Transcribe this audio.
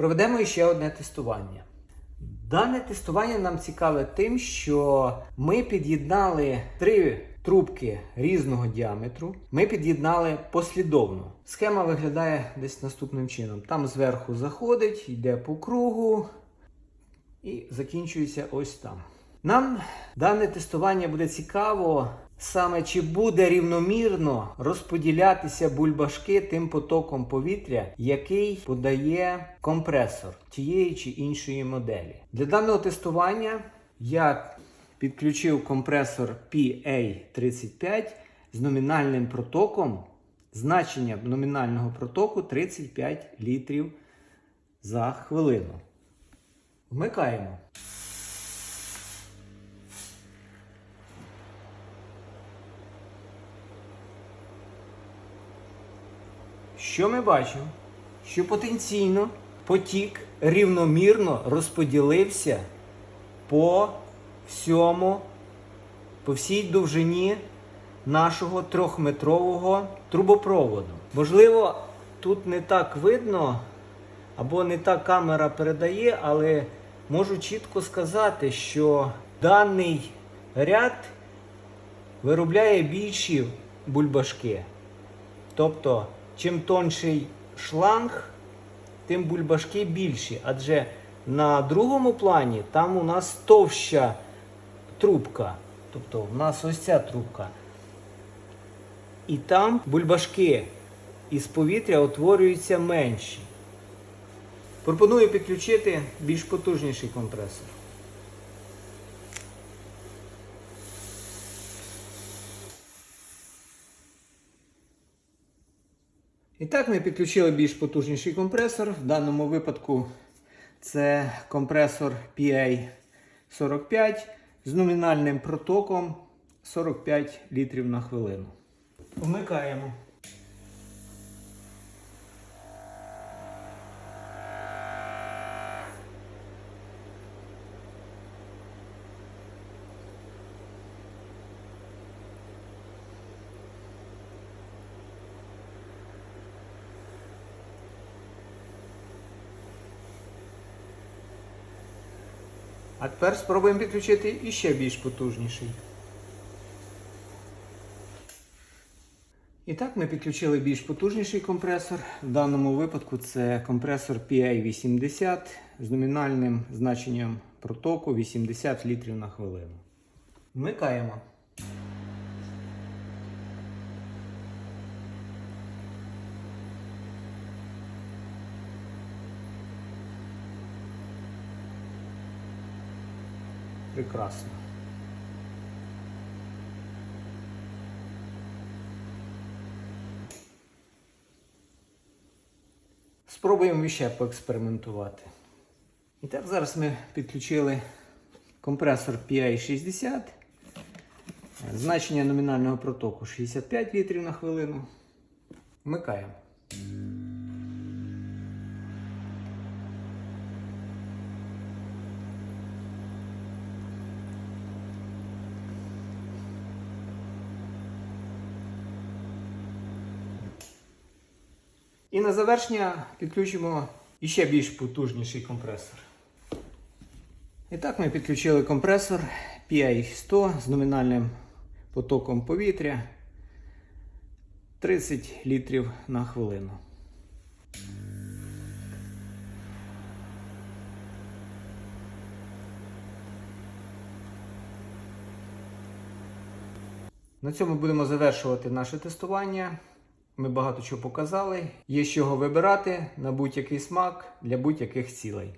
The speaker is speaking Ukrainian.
Проведемо ще одне тестування. Дане тестування нам цікаве тим, що ми під'єднали три трубки різного діаметру. Ми під'єднали послідовно. Схема виглядає десь наступним чином. Там зверху заходить, йде по кругу і закінчується ось там. Нам дане тестування буде цікаво саме чи буде рівномірно розподілятися бульбашки тим потоком повітря, який подає компресор тієї чи іншої моделі. Для даного тестування я підключив компресор PA35 з номінальним протоком. Значення номінального протоку 35 літрів за хвилину. Вмикаємо. Що ми бачимо? Що потенційно потік рівномірно розподілився по всьому, по всій довжині нашого трьохметрового трубопроводу. Можливо, тут не так видно, або не та камера передає, але можу чітко сказати, що даний ряд виробляє більші бульбашки. Тобто, чим тонший шланг, тим бульбашки більші. Адже на другому плані там у нас товща трубка. Тобто у нас ось ця трубка. І там бульбашки із повітря утворюються менші. Пропоную підключити більш потужніший компресор. І так ми підключили більш потужніший компресор. В даному випадку це компресор PA45 з номінальним протоком 45 літрів на хвилину. Вмикаємо. А тепер спробуємо підключити іще більш потужніший. І так, ми підключили більш потужніший компресор. В даному випадку це компресор PA80 з номінальним значенням протоку 80 літрів на хвилину. Вмикаємо. Прекрасно. Спробуємо ще поекспериментувати. І так, зараз ми підключили компресор PA60. Значення номінального протоку 65 літрів на хвилину. Вмикаємо. І на завершення підключимо іще більш потужніший компресор. І так ми підключили компресор PI100 з номінальним потоком повітря 30 літрів на хвилину. На цьому будемо завершувати наше тестування. Ми багато чого показали. Є з чого вибирати на будь-який смак для будь-яких цілей.